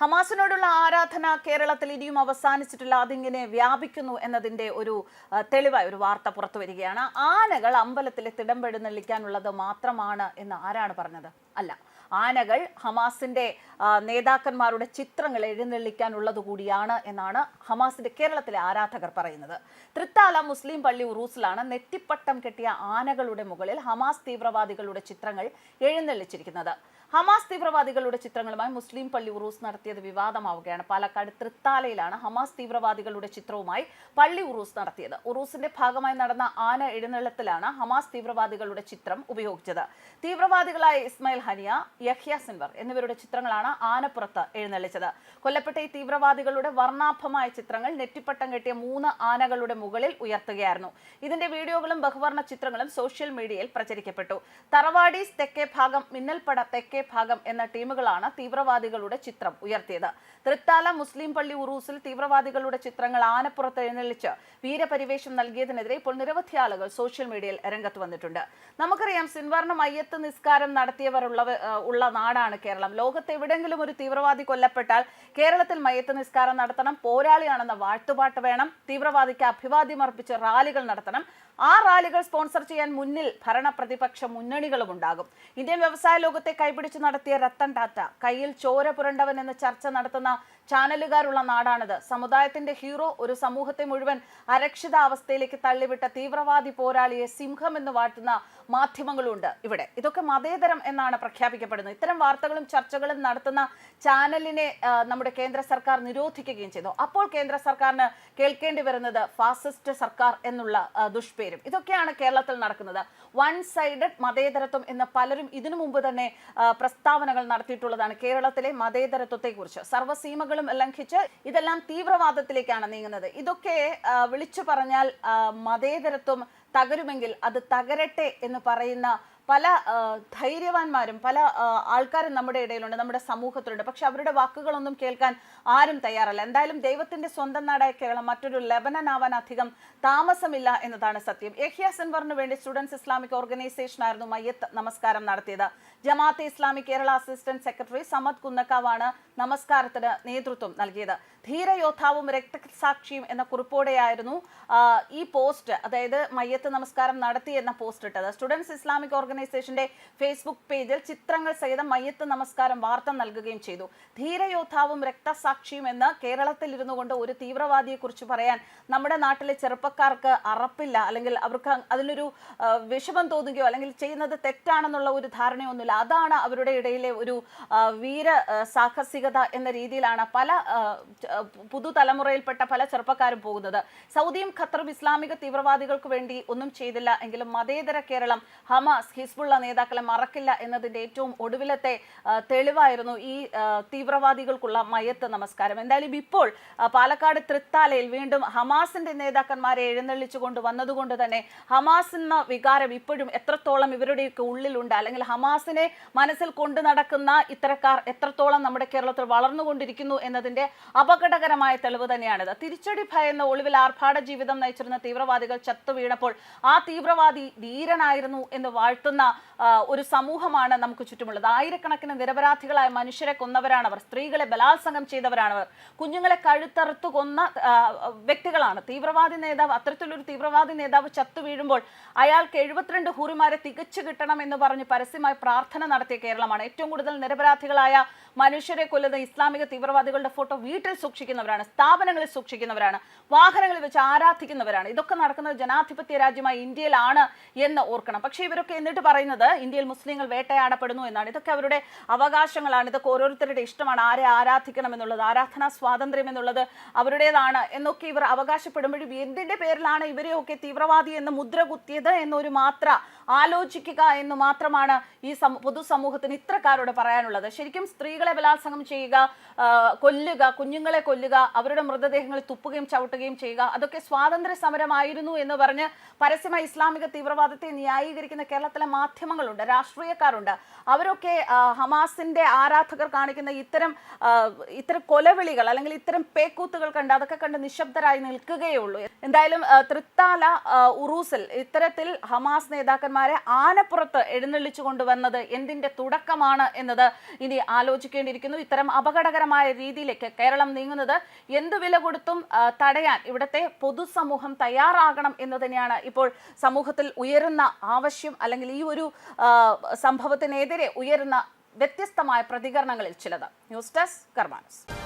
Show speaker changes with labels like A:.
A: ഹമാസിനോടുള്ള ആരാധന കേരളത്തിൽ ഇനിയും അവസാനിച്ചിട്ടില്ല അതിങ്ങനെ വ്യാപിക്കുന്നു എന്നതിന്റെ ഒരു തെളിവായ തെളിവായി ഒരു വാർത്ത പുറത്തു വരികയാണ്. ആനകൾ അമ്പലത്തിലെ തിടമ്പെഴുന്നള്ളിക്കാനുള്ളത് മാത്രമാണ് എന്ന് ആരാണ് പറഞ്ഞത്? അല്ല ആനകൾ ഹമാസിന്റെ നേതാക്കന്മാരുടെ ചിത്രങ്ങൾ എഴുന്നള്ളിക്കാനുള്ളത് കൂടിയാണ് എന്നാണ് ഹമാസിന്റെ കേരളത്തിലെ ആരാധകർ പറയുന്നത്. തൃത്താല മുസ്ലിം പള്ളി ഉറൂസിലാണ് നെറ്റിപ്പട്ടം കെട്ടിയ ആനകളുടെ മുകളിൽ ഹമാസ് തീവ്രവാദികളുടെ ചിത്രങ്ങൾ എഴുന്നള്ളിച്ചിരിക്കുന്നത്. ഹമാസ് തീവ്രവാദികളുടെ ചിത്രങ്ങളുമായി മുസ്ലിം പള്ളി ഉറൂസ് നടത്തിയത് വിവാദമാവുകയാണ്. പാലക്കാട് തൃത്താലയിലാണ് ഹമാസ് തീവ്രവാദികളുടെ ചിത്രവുമായി പള്ളി ഉറൂസ് നടത്തിയത്. ഉറൂസിന്റെ ഭാഗമായി നടന്ന ആന എഴുന്നള്ളത്തിലാണ് ഹമാസ് തീവ്രവാദികളുടെ ചിത്രം ഉപയോഗിച്ചത്. തീവ്രവാദികളായ ഇസ്മായിൽ ഹനിയ യഹ്യ സിൻവർ എന്നിവരുടെ ചിത്രങ്ങളാണ് ആനപ്പുറത്ത് എഴുന്നള്ളിച്ചത്. കൊല്ലപ്പെട്ട ഈ തീവ്രവാദികളുടെ വർണാഭമായ ചിത്രങ്ങൾ നെറ്റിപ്പട്ടം കെട്ടിയ മൂന്ന് ആനകളുടെ മുകളിൽ ഉയർത്തുകയായിരുന്നു. ഇതിന്റെ വീഡിയോകളും ബഹുവർണ ചിത്രങ്ങളും സോഷ്യൽ മീഡിയയിൽ പ്രചരിക്കപ്പെട്ടു. തറവാടീസ് തെക്കേ ഭാഗം മിന്നൽപ്പട തെക്കേ ഭാഗം എന്ന ടീമുകളാണ് തീവ്രവാദികളുടെ ചിത്രം ഉയർത്തിയത്. തൃത്താല മുസ്ലിം പള്ളി ഉറൂസിൽ തീവ്രവാദികളുടെ ചിത്രങ്ങൾ ആനപ്പുറത്ത് എഴുന്നള്ളിച്ച് വീരപരിവേഷം നൽകിയതിനെതിരെ ഇപ്പോൾ നിരവധി ആളുകൾ സോഷ്യൽ മീഡിയയിൽ രംഗത്ത് വന്നിട്ടുണ്ട്. നമുക്കറിയാം സിൻവർണ മയ്യത്ത് നിസ്കാരം നടത്തിയവർ ഉള്ള ഉള്ള നാടാണ് കേരളം. ലോകത്ത് എവിടെങ്കിലും ഒരു തീവ്രവാദി കൊല്ലപ്പെട്ടാൽ കേരളത്തിൽ മയ്യത്ത് നിസ്കാരം നടത്തണം പോരാളിയാണെന്ന വാഴ്ത്തുപാട്ട് വേണം തീവ്രവാദിക്ക് അഭിവാദ്യം അർപ്പിച്ച് റാലികൾ നടത്തണം. ആ റാലികൾ സ്പോൺസർ ചെയ്യാൻ മുന്നിൽ ഭരണ പ്രതിപക്ഷ മുന്നണികളും ഉണ്ടാകും ഇന്ത്യൻ വ്യവസായ ലോകത്തെ കൈപിടിച്ച് നടത്തിയ രത്തൻ ടാറ്റ. കയ്യിൽ ചോര പുരണ്ടവൻ എന്ന ചർച്ച നടത്തുന്ന ചാനലുകാരുള്ള നാടാണിത്. സമുദായത്തിന്റെ ഹീറോ ഒരു സമൂഹത്തെ മുഴുവൻ അരക്ഷിതാവസ്ഥയിലേക്ക് തള്ളിവിട്ട തീവ്രവാദി പോരാളിയെ സിംഹം എന്ന് വാഴ്ത്തുന്ന മാധ്യമങ്ങളുണ്ട് ഇവിടെ. ഇതൊക്കെ മതേതരം എന്നാണ് പ്രഖ്യാപിക്കപ്പെടുന്നത്. ഇത്തരം വാർത്തകളും ചർച്ചകളും നടത്തുന്ന ചാനലിനെ നമ്മുടെ കേന്ദ്ര സർക്കാർ നിരോധിക്കുകയും ചെയ്തു. അപ്പോൾ കേന്ദ്ര സർക്കാരിന് കേൾക്കേണ്ടി വരുന്നത് ഫാസിസ്റ്റ് സർക്കാർ എന്നുള്ള ദുഷ്പേരും. ഇതൊക്കെയാണ് കേരളത്തിൽ നടക്കുന്നത്. വൺ സൈഡഡ് മതേതരത്വം എന്ന് പലരും ഇതിനു മുമ്പ് തന്നെ പ്രസ്താവനകൾ നടത്തിയിട്ടുള്ളതാണ് കേരളത്തിലെ മതേതരത്വത്തെക്കുറിച്ച്. സർവസീമകളും ലംഘിച്ച് ഇതെല്ലാം തീവ്രവാദത്തിലേക്കാണ് നീങ്ങുന്നത്. ഇതൊക്കെ വിളിച്ചു പറഞ്ഞാൽ മതേതരത്വം തകരുമെങ്കിൽ അത് തകരട്ടെ എന്ന് പറയുന്ന പല ധൈര്യവാന്മാരും പല ആൾക്കാരും നമ്മുടെ ഇടയിലുണ്ട് നമ്മുടെ സമൂഹത്തിലുണ്ട്. പക്ഷെ അവരുടെ വാക്കുകളൊന്നും കേൾക്കാൻ ആരും തയ്യാറല്ല. എന്തായാലും ദൈവത്തിന്റെ സ്വന്തം നാടായ കേരളം മറ്റൊരു ലെബനൻ ആവാൻ അധികം താമസമില്ല എന്നതാണ് സത്യം. യഹ്യ സിൻവറിന് വേണ്ടി സ്റ്റുഡൻസ് ഇസ്ലാമിക് ഓർഗനൈസേഷൻ ആയിരുന്നു മയ്യത്ത് നമസ്കാരം നടത്തിയത്. ജമാഅത്തെ ഇസ്ലാമി കേരള അസിസ്റ്റന്റ് സെക്രട്ടറി സമദ് കുന്നക്കാവാണ് നമസ്കാരത്തിന് നേതൃത്വം നൽകിയത്. ധീരയോദ്ധാവും രക്തസാക്ഷിയും എന്ന കുറിപ്പോടെയായിരുന്നു ഈ പോസ്റ്റ് അതായത് മയ്യത്ത് നമസ്കാരം നടത്തി എന്ന പോസ്റ്റ് ഇട്ടത്. സ്റ്റുഡൻസ് ഇസ്ലാമിക് ഓർഗനൈസേഷന്റെ ഫേസ്ബുക്ക് പേജിൽ ചിത്രങ്ങൾ സഹിതം മയ്യത്ത് നമസ്കാരം വാർത്ത നൽകുകയും ചെയ്തു. ധീരയോദ്ധാവും രക്തസാക്ഷിയും എന്ന് കേരളത്തിൽ ഇരുന്നു കൊണ്ട് ഒരു തീവ്രവാദിയെ കുറിച്ച് പറയാൻ നമ്മുടെ നാട്ടിലെ ചെറുപ്പക്കാർക്ക് അറപ്പില്ല. അല്ലെങ്കിൽ അവർക്ക് അതിലൊരു വിഷമം തോന്നുകയോ അല്ലെങ്കിൽ ചെയ്യുന്നത് തെറ്റാണെന്നുള്ള ഒരു ധാരണയൊന്നുമില്ല. അതാണ് അവരുടെ ഇടയിലെ ഒരു വീര സാഹസികത എന്ന രീതിയിലാണ് പല പുതുതലമുറയിൽപ്പെട്ട പല ചെറുപ്പക്കാരും പോകുന്നത്. സൗദിയും ഖത്തറും ഇസ്ലാമിക തീവ്രവാദികൾക്ക് വേണ്ടി ഒന്നും ചെയ്തില്ല. എങ്കിലും മതേതര കേരളം ഹമാസ് ഹിസ്ബുള്ള നേതാക്കളെ മറക്കില്ല എന്നതിന്റെ ഏറ്റവും ഒടുവിലത്തെ തെളിവായിരുന്നു ഈ തീവ്രവാദികൾക്കുള്ള മയത്ത് നമസ്കാരം. എന്തായാലും ഇപ്പോൾ പാലക്കാട് തൃത്താലയിൽ വീണ്ടും ഹമാസിന്റെ നേതാക്കന്മാരെ എഴുന്നള്ളിച്ചുകൊണ്ട് വന്നതുകൊണ്ട് തന്നെ ഹമാസ് എന്ന വികാരം ഇപ്പോഴും എത്രത്തോളം ഇവരുടെയൊക്കെ ഉള്ളിലുണ്ട്? അല്ലെങ്കിൽ ഹമാസിനെ മനസ്സിൽ കൊണ്ടു നടക്കുന്ന ഇത്തരക്കാർ എത്രത്തോളം നമ്മുടെ കേരളത്തിൽ വളർന്നുകൊണ്ടിരിക്കുന്നു എന്നതിന്റെ അപകടകരമായ തെളിവ് തന്നെയാണിത് തിരിച്ചടി ഭയന്ന ഒളിവിൽ ആർഭാട ജീവിതം നയിച്ചിരുന്ന തീവ്രവാദികൾ ചത്തു വീണപ്പോൾ ആ തീവ്രവാദി ധീരനായിരുന്നു എന്ന് വാഴ്ത്തുന്ന ആ, ഒരു സമൂഹമാണ് നമുക്ക് ചുറ്റുമുള്ളത്. ആയിരക്കണക്കിന് നിരപരാധികളായ മനുഷ്യരെ കൊന്നവരാണവർ. സ്ത്രീകളെ ബലാത്സംഗം ചെയ്തവരാണവർ. കുഞ്ഞുങ്ങളെ കഴുത്തറുത്തു കൊന്ന വ്യക്തികളാണ്. തീവ്രവാദി നേതാവ് അത്തരത്തിലൊരു തീവ്രവാദി നേതാവ് ചത്തു വീഴുമ്പോൾ അയാൾക്ക് എഴുപത്തിരണ്ട് ഹൂറിമാരെ തികച്ചു കിട്ടണം എന്ന് പറഞ്ഞ് പരസ്യമായി പ്രാർത്ഥന നടത്തിയ കേരളമാണ്. ഏറ്റവും കൂടുതൽ നിരപരാധികളായ മനുഷ്യരെ കൊല്ലുന്ന ഇസ്ലാമിക തീവ്രവാദികളുടെ ഫോട്ടോ വീട്ടിൽ സൂക്ഷിക്കുന്നവരാണ് സ്ഥാപനങ്ങളിൽ സൂക്ഷിക്കുന്നവരാണ് വാഹനങ്ങളിൽ വെച്ച് ആരാധിക്കുന്നവരാണ്. ഇതൊക്കെ നടക്കുന്നത് ജനാധിപത്യ രാജ്യമായ ഇന്ത്യയിലാണ് എന്ന് ഓർക്കണം. പക്ഷേ ഇവരൊക്കെ എന്നിട്ട് പറയുന്നത് ഇന്ത്യയിൽ മുസ്ലിങ്ങൾ വേട്ടയാടപ്പെടുന്നു എന്നാണ്. ഇതൊക്കെ അവരുടെ അവകാശങ്ങളാണ്. ഇതൊക്കെ ഓരോരുത്തരുടെ ഇഷ്ടമാണ്. ആരെ ആരാധിക്കണം എന്നുള്ളത് ആരാധനാ സ്വാതന്ത്ര്യം എന്നുള്ളത് അവരുടേതാണ് എന്നൊക്കെ ഇവർ അവകാശപ്പെടുമ്പോഴും എന്തിന്റെ പേരിലാണ് ഇവരെയൊക്കെ തീവ്രവാദി എന്ന് മുദ്ര കുത്തിയത് എന്നൊരു മാത്ര ആലോചിക്കുക എന്ന് മാത്രമാണ് ഈ സമൂ- പൊതുസമൂഹത്തിന് ഇത്രക്കാരോട് പറയാനുള്ളത്. ശരിക്കും സ്ത്രീകളെ ബലാത്സംഗം ചെയ്യുക കൊല്ലുക കുഞ്ഞുങ്ങളെ കൊല്ലുക അവരുടെ മൃതദേഹങ്ങൾ തുപ്പുകയും ചവിട്ടുകയും ചെയ്യുക അതൊക്കെ സ്വാതന്ത്ര്യ സമരമായിരുന്നു എന്ന് പറഞ്ഞ് പരസ്യമായി ഇസ്ലാമിക തീവ്രവാദത്തെ ന്യായീകരിക്കുന്ന കേരളത്തിലെ മാധ്യമങ്ങളുണ്ട് രാഷ്ട്രീയക്കാരുണ്ട്. അവരൊക്കെ ഹമാസിന്റെ ആരാധകർ കാണിക്കുന്ന ഇത്തരം ഇത്തരം കൊലവിളികൾ അല്ലെങ്കിൽ ഇത്തരം പേക്കൂത്തുകൾ കണ്ട് അതൊക്കെ കണ്ട് നിശബ്ദരായി നിൽക്കുകയുള്ളൂ എന്തായാലും തൃത്താല ഉറൂസിൽ ഇത്തരത്തിൽ ഹമാസ് നേതാക്കന്മാരെ ആനപ്പുറത്ത് എഴുന്നള്ളിച്ചു കൊണ്ടുവന്നത് എന്തിന്റെ തുടക്കമാണ് എന്നത് ഇനി ആലോചിക്കേണ്ടിയിരിക്കുന്നു. ഇത്തരം അപകടകരമായ രീതിയിലേക്ക് കേരളം നീങ്ങുന്നത് എന്ത് വില കൊടുത്തും തടയാൻ ഇവിടുത്തെ പൊതുസമൂഹം തയ്യാറാകണം എന്ന് തന്നെയാണ് ഇപ്പോൾ സമൂഹത്തിൽ ഉയരുന്ന ആവശ്യം അല്ലെങ്കിൽ ഈ ഒരു ആ, സംഭവത്തിനെതിരെ ഉയരുന്ന വ്യത്യസ്തമായ പ്രതികരണങ്ങളിൽ ചിലത്. News desk കർമാനസ്.